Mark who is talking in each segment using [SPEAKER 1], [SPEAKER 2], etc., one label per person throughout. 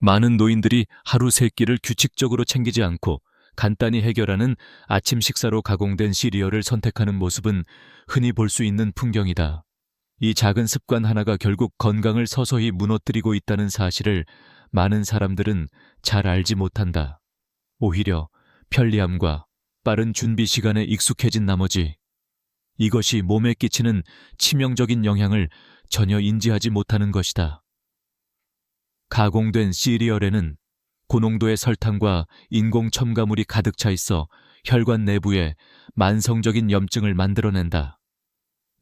[SPEAKER 1] 많은 노인들이 하루 세 끼를 규칙적으로 챙기지 않고 간단히 해결하는 아침 식사로 가공된 시리얼을 선택하는 모습은 흔히 볼 수 있는 풍경이다. 이 작은 습관 하나가 결국 건강을 서서히 무너뜨리고 있다는 사실을 많은 사람들은 잘 알지 못한다. 오히려 편리함과 빠른 준비 시간에 익숙해진 나머지 이것이 몸에 끼치는 치명적인 영향을 전혀 인지하지 못하는 것이다. 가공된 시리얼에는 고농도의 설탕과 인공 첨가물이 가득 차 있어 혈관 내부에 만성적인 염증을 만들어낸다.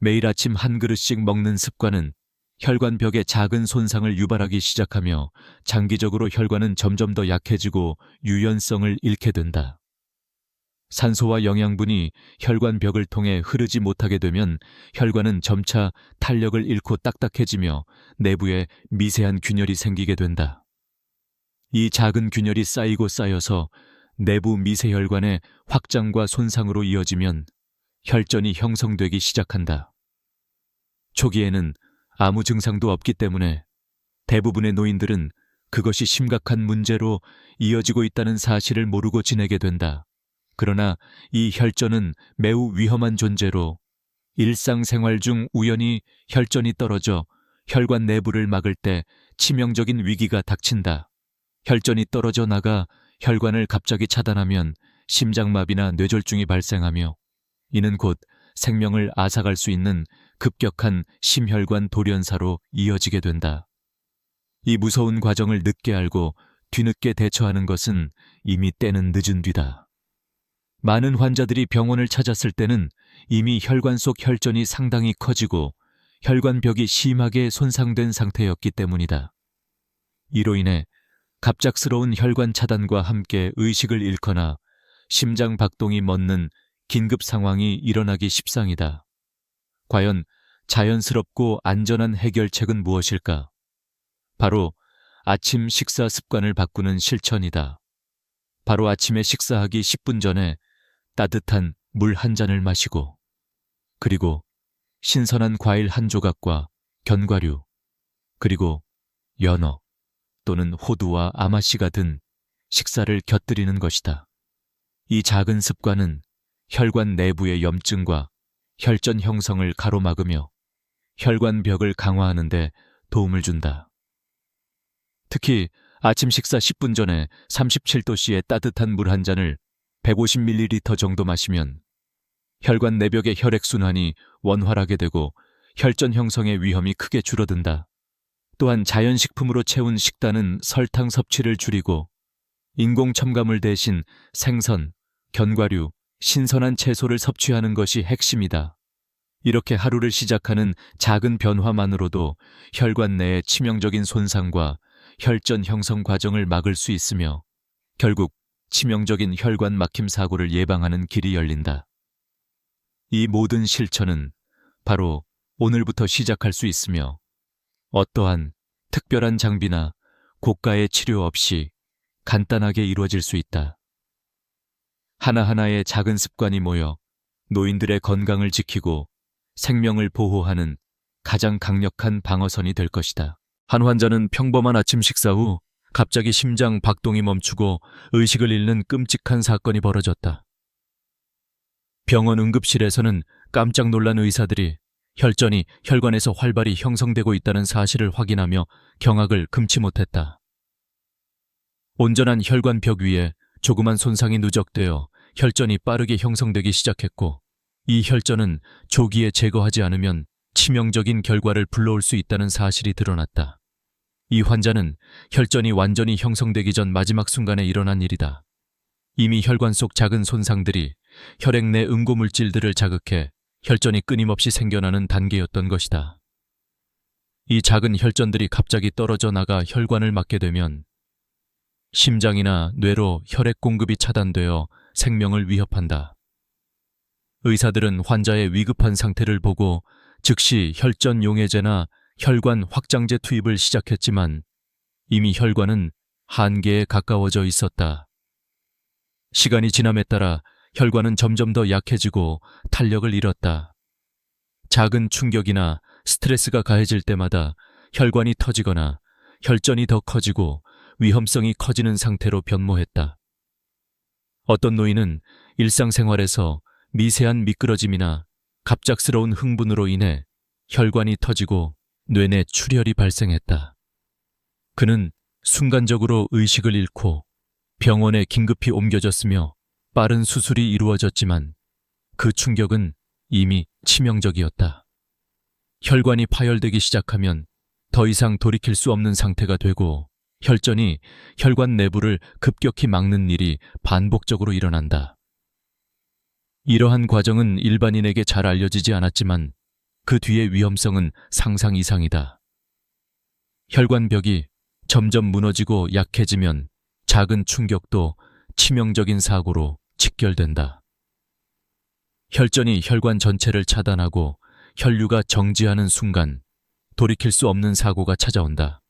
[SPEAKER 1] 매일 아침 한 그릇씩 먹는 습관은 혈관벽에 작은 손상을 유발하기 시작하며 장기적으로 혈관은 점점 더 약해지고 유연성을 잃게 된다. 산소와 영양분이 혈관벽을 통해 흐르지 못하게 되면 혈관은 점차 탄력을 잃고 딱딱해지며 내부에 미세한 균열이 생기게 된다. 이 작은 균열이 쌓이고 쌓여서 내부 미세혈관의 확장과 손상으로 이어지면 혈전이 형성되기 시작한다. 초기에는 아무 증상도 없기 때문에 대부분의 노인들은 그것이 심각한 문제로 이어지고 있다는 사실을 모르고 지내게 된다. 그러나 이 혈전은 매우 위험한 존재로 일상생활 중 우연히 혈전이 떨어져 혈관 내부를 막을 때 치명적인 위기가 닥친다. 혈전이 떨어져 나가 혈관을 갑자기 차단하면 심장마비나 뇌졸중이 발생하며 이는 곧 생명을 앗아갈 수 있는 급격한 심혈관 돌연사로 이어지게 된다. 이 무서운 과정을 늦게 알고 뒤늦게 대처하는 것은 이미 때는 늦은 뒤다. 많은 환자들이 병원을 찾았을 때는 이미 혈관 속 혈전이 상당히 커지고 혈관벽이 심하게 손상된 상태였기 때문이다. 이로 인해 갑작스러운 혈관 차단과 함께 의식을 잃거나 심장 박동이 멎는 긴급 상황이 일어나기 십상이다. 과연 자연스럽고 안전한 해결책은 무엇일까? 바로 아침 식사 습관을 바꾸는 실천이다. 바로 아침에 식사하기 10분 전에 따뜻한 물 한 잔을 마시고, 그리고 신선한 과일 한 조각과 견과류, 그리고 연어 또는 호두와 아마씨가 든 식사를 곁들이는 것이다. 이 작은 습관은 혈관 내부의 염증과 혈전 형성을 가로막으며 혈관벽을 강화하는 데 도움을 준다. 특히 아침 식사 10분 전에 37도씨의 따뜻한 물 한 잔을 150ml 정도 마시면 혈관 내벽의 혈액순환이 원활하게 되고 혈전 형성의 위험이 크게 줄어든다. 또한 자연식품으로 채운 식단은 설탕 섭취를 줄이고 인공 첨가물 대신 생선, 견과류, 신선한 채소를 섭취하는 것이 핵심이다. 이렇게 하루를 시작하는 작은 변화만으로도 혈관 내의 치명적인 손상과 혈전 형성 과정을 막을 수 있으며 결국 치명적인 혈관 막힘 사고를 예방하는 길이 열린다. 이 모든 실천은 바로 오늘부터 시작할 수 있으며 어떠한 특별한 장비나 고가의 치료 없이 간단하게 이루어질 수 있다. 하나하나의 작은 습관이 모여 노인들의 건강을 지키고 생명을 보호하는 가장 강력한 방어선이 될 것이다. 한 환자는 평범한 아침 식사 후 갑자기 심장 박동이 멈추고 의식을 잃는 끔찍한 사건이 벌어졌다. 병원 응급실에서는 깜짝 놀란 의사들이 혈전이 혈관에서 활발히 형성되고 있다는 사실을 확인하며 경악을 금치 못했다. 온전한 혈관 벽 위에 조그만 손상이 누적되어 혈전이 빠르게 형성되기 시작했고 이 혈전은 조기에 제거하지 않으면 치명적인 결과를 불러올 수 있다는 사실이 드러났다. 이 환자는 혈전이 완전히 형성되기 전 마지막 순간에 일어난 일이다. 이미 혈관 속 작은 손상들이 혈액 내 응고 물질들을 자극해 혈전이 끊임없이 생겨나는 단계였던 것이다. 이 작은 혈전들이 갑자기 떨어져 나가 혈관을 막게 되면 심장이나 뇌로 혈액 공급이 차단되어 생명을 위협한다. 의사들은 환자의 위급한 상태를 보고 즉시 혈전 용해제나 혈관 확장제 투입을 시작했지만 이미 혈관은 한계에 가까워져 있었다. 시간이 지남에 따라 혈관은 점점 더 약해지고 탄력을 잃었다. 작은 충격이나 스트레스가 가해질 때마다 혈관이 터지거나 혈전이 더 커지고 위험성이 커지는 상태로 변모했다. 어떤 노인은 일상생활에서 미세한 미끄러짐이나 갑작스러운 흥분으로 인해 혈관이 터지고 뇌내 출혈이 발생했다. 그는 순간적으로 의식을 잃고 병원에 긴급히 옮겨졌으며 빠른 수술이 이루어졌지만 그 충격은 이미 치명적이었다. 혈관이 파열되기 시작하면 더 이상 돌이킬 수 없는 상태가 되고 혈전이 혈관 내부를 급격히 막는 일이 반복적으로 일어난다. 이러한 과정은 일반인에게 잘 알려지지 않았지만 그 뒤의 위험성은 상상 이상이다. 혈관벽이 점점 무너지고 약해지면 작은 충격도 치명적인 사고로 직결된다. 혈전이 혈관 전체를 차단하고 혈류가 정지하는 순간 돌이킬 수 없는 사고가 찾아온다.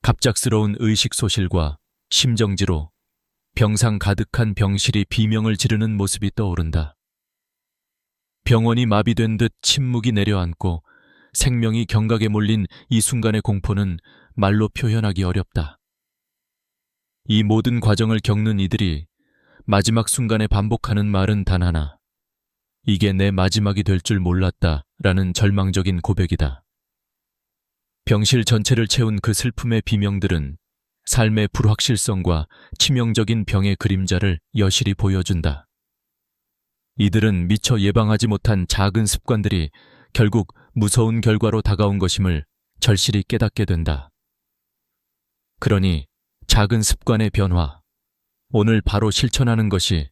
[SPEAKER 1] 갑작스러운 의식 소실과 심정지로 병상 가득한 병실이 비명을 지르는 모습이 떠오른다. 병원이 마비된 듯 침묵이 내려앉고 생명이 경각에 몰린 이 순간의 공포는 말로 표현하기 어렵다. 이 모든 과정을 겪는 이들이 마지막 순간에 반복하는 말은 단 하나. 이게 내 마지막이 될 줄 몰랐다. 라는 절망적인 고백이다. 병실 전체를 채운 그 슬픔의 비명들은 삶의 불확실성과 치명적인 병의 그림자를 여실히 보여준다. 이들은 미처 예방하지 못한 작은 습관들이 결국 무서운 결과로 다가온 것임을 절실히 깨닫게 된다. 그러니 작은 습관의 변화, 오늘 바로 실천하는 것이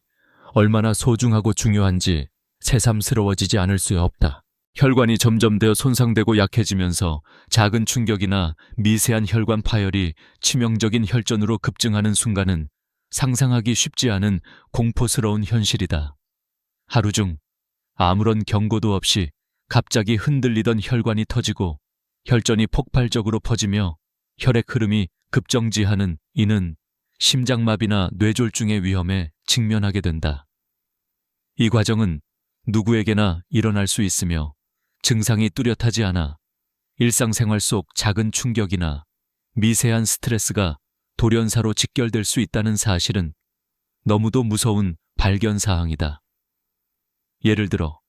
[SPEAKER 1] 얼마나 소중하고 중요한지 새삼스러워지지 않을 수 없다. 혈관이 점점 되어 손상되고 약해지면서 작은 충격이나 미세한 혈관 파열이 치명적인 혈전으로 급증하는 순간은 상상하기 쉽지 않은 공포스러운 현실이다. 하루 중 아무런 경고도 없이 갑자기 흔들리던 혈관이 터지고 혈전이 폭발적으로 퍼지며 혈액 흐름이 급정지하는 이는 심장마비나 뇌졸중의 위험에 직면하게 된다. 이 과정은 누구에게나 일어날 수 있으며 증상이 뚜렷하지 않아 일상생활 속 작은 충격이나 미세한 스트레스가 돌연사로 직결될 수 있다는 사실은 너무도 무서운 발견 사항이다. 예를 들어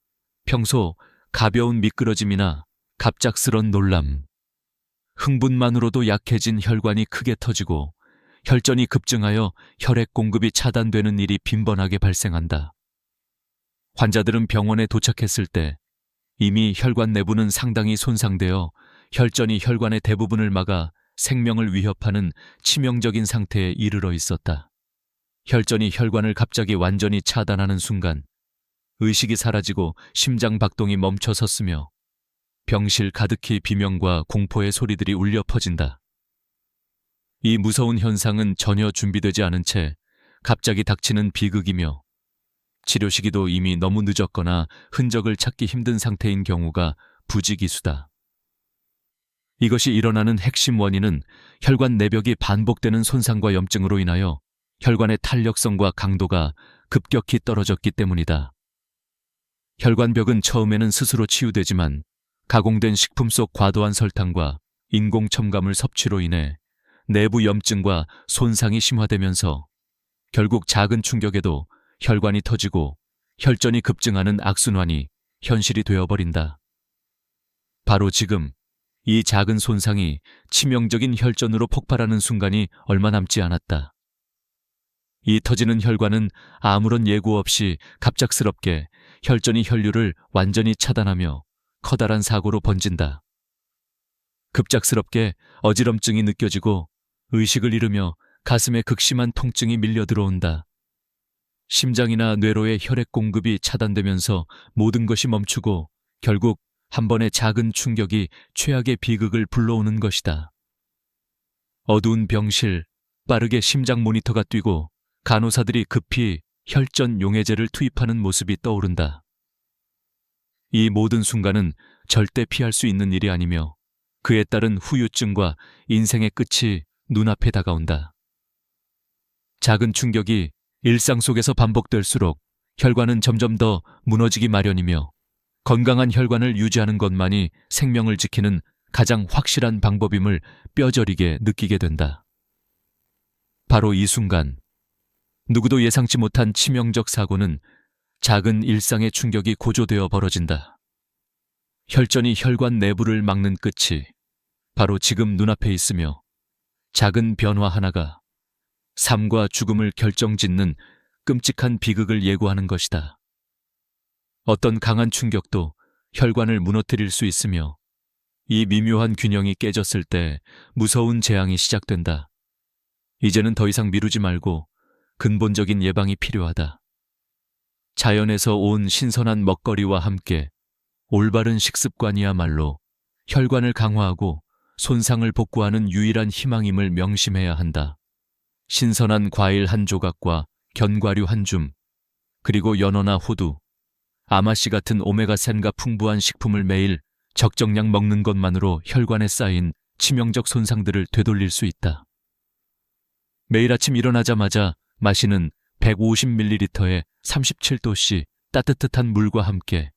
[SPEAKER 1] 평소 가벼운 미끄러짐이나 갑작스런 놀람, 흥분만으로도 약해진 혈관이 크게 터지고 혈전이 급증하여 혈액 공급이 차단되는 일이 빈번하게 발생한다. 환자들은 병원에 도착했을 때 이미 혈관 내부는 상당히 손상되어 혈전이 혈관의 대부분을 막아 생명을 위협하는 치명적인 상태에 이르러 있었다. 혈전이 혈관을 갑자기 완전히 차단하는 순간 의식이 사라지고 심장 박동이 멈춰 섰으며 병실 가득히 비명과 공포의 소리들이 울려 퍼진다. 이 무서운 현상은 전혀 준비되지 않은 채 갑자기 닥치는 비극이며 치료 시기도 이미 너무 늦었거나 흔적을 찾기 힘든 상태인 경우가 부지기수다. 이것이 일어나는 핵심 원인은 혈관 내벽이 반복되는 손상과 염증으로 인하여 혈관의 탄력성과 강도가 급격히 떨어졌기 때문이다. 혈관벽은 처음에는 스스로 치유되지만 가공된 식품 속 과도한 설탕과 인공 첨가물 섭취로 인해 내부 염증과 손상이 심화되면서 결국 작은 충격에도 혈관이 터지고 혈전이 급증하는 악순환이 현실이 되어버린다. 바로 지금 이 작은 손상이 치명적인 혈전으로 폭발하는 순간이 얼마 남지 않았다. 이 터지는 혈관은 아무런 예고 없이 갑작스럽게 혈전이 혈류를 완전히 차단하며 커다란 사고로 번진다. 급작스럽게 어지럼증이 느껴지고 의식을 잃으며 가슴에 극심한 통증이 밀려 들어온다. 심장이나 뇌로의 혈액 공급이 차단되면서 모든 것이 멈추고 결국 한 번의 작은 충격이 최악의 비극을 불러오는 것이다. 어두운 병실, 빠르게 심장 모니터가 뛰고 간호사들이 급히 혈전 용해제를 투입하는 모습이 떠오른다. 이 모든 순간은 절대 피할 수 있는 일이 아니며 그에 따른 후유증과 인생의 끝이 눈앞에 다가온다. 작은 충격이 일상 속에서 반복될수록 혈관은 점점 더 무너지기 마련이며 건강한 혈관을 유지하는 것만이 생명을 지키는 가장 확실한 방법임을 뼈저리게 느끼게 된다. 바로 이 순간 누구도 예상치 못한 치명적 사고는 작은 일상의 충격이 고조되어 벌어진다. 혈전이 혈관 내부를 막는 끝이 바로 지금 눈앞에 있으며 작은 변화 하나가 삶과 죽음을 결정짓는 끔찍한 비극을 예고하는 것이다. 어떤 강한 충격도 혈관을 무너뜨릴 수 있으며 이 미묘한 균형이 깨졌을 때 무서운 재앙이 시작된다. 이제는 더 이상 미루지 말고 근본적인 예방이 필요하다. 자연에서 온 신선한 먹거리와 함께 올바른 식습관이야말로 혈관을 강화하고 손상을 복구하는 유일한 희망임을 명심해야 한다. 신선한 과일 한 조각과 견과류 한 줌, 그리고 연어나 호두, 아마씨 같은 오메가산과 풍부한 식품을 매일 적정량 먹는 것만으로 혈관에 쌓인 치명적 손상들을 되돌릴 수 있다. 매일 아침 일어나자마자 마시는 150ml의 37도씨 따뜻한 물과 함께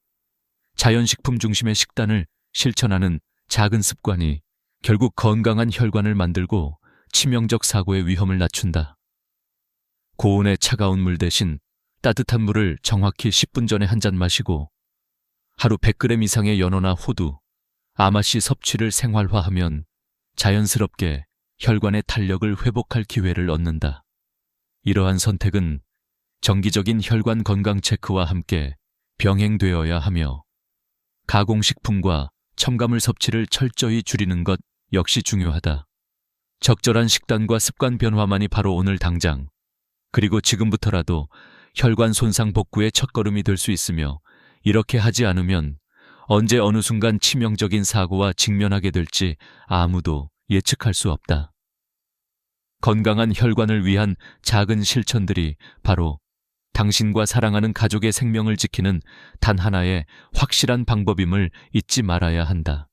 [SPEAKER 1] 자연식품 중심의 식단을 실천하는 작은 습관이 결국 건강한 혈관을 만들고 치명적 사고의 위험을 낮춘다. 고온의 차가운 물 대신 따뜻한 물을 정확히 10분 전에 한 잔 마시고 하루 100g 이상의 연어나 호두, 아마씨 섭취를 생활화하면 자연스럽게 혈관의 탄력을 회복할 기회를 얻는다. 이러한 선택은 정기적인 혈관 건강 체크와 함께 병행되어야 하며 가공식품과 첨가물 섭취를 철저히 줄이는 것 역시 중요하다. 적절한 식단과 습관 변화만이 바로 오늘 당장, 그리고 지금부터라도 혈관 손상 복구의 첫걸음이 될 수 있으며 이렇게 하지 않으면 언제 어느 순간 치명적인 사고와 직면하게 될지 아무도 예측할 수 없다. 건강한 혈관을 위한 작은 실천들이 바로 당신과 사랑하는 가족의 생명을 지키는 단 하나의 확실한 방법임을 잊지 말아야 한다.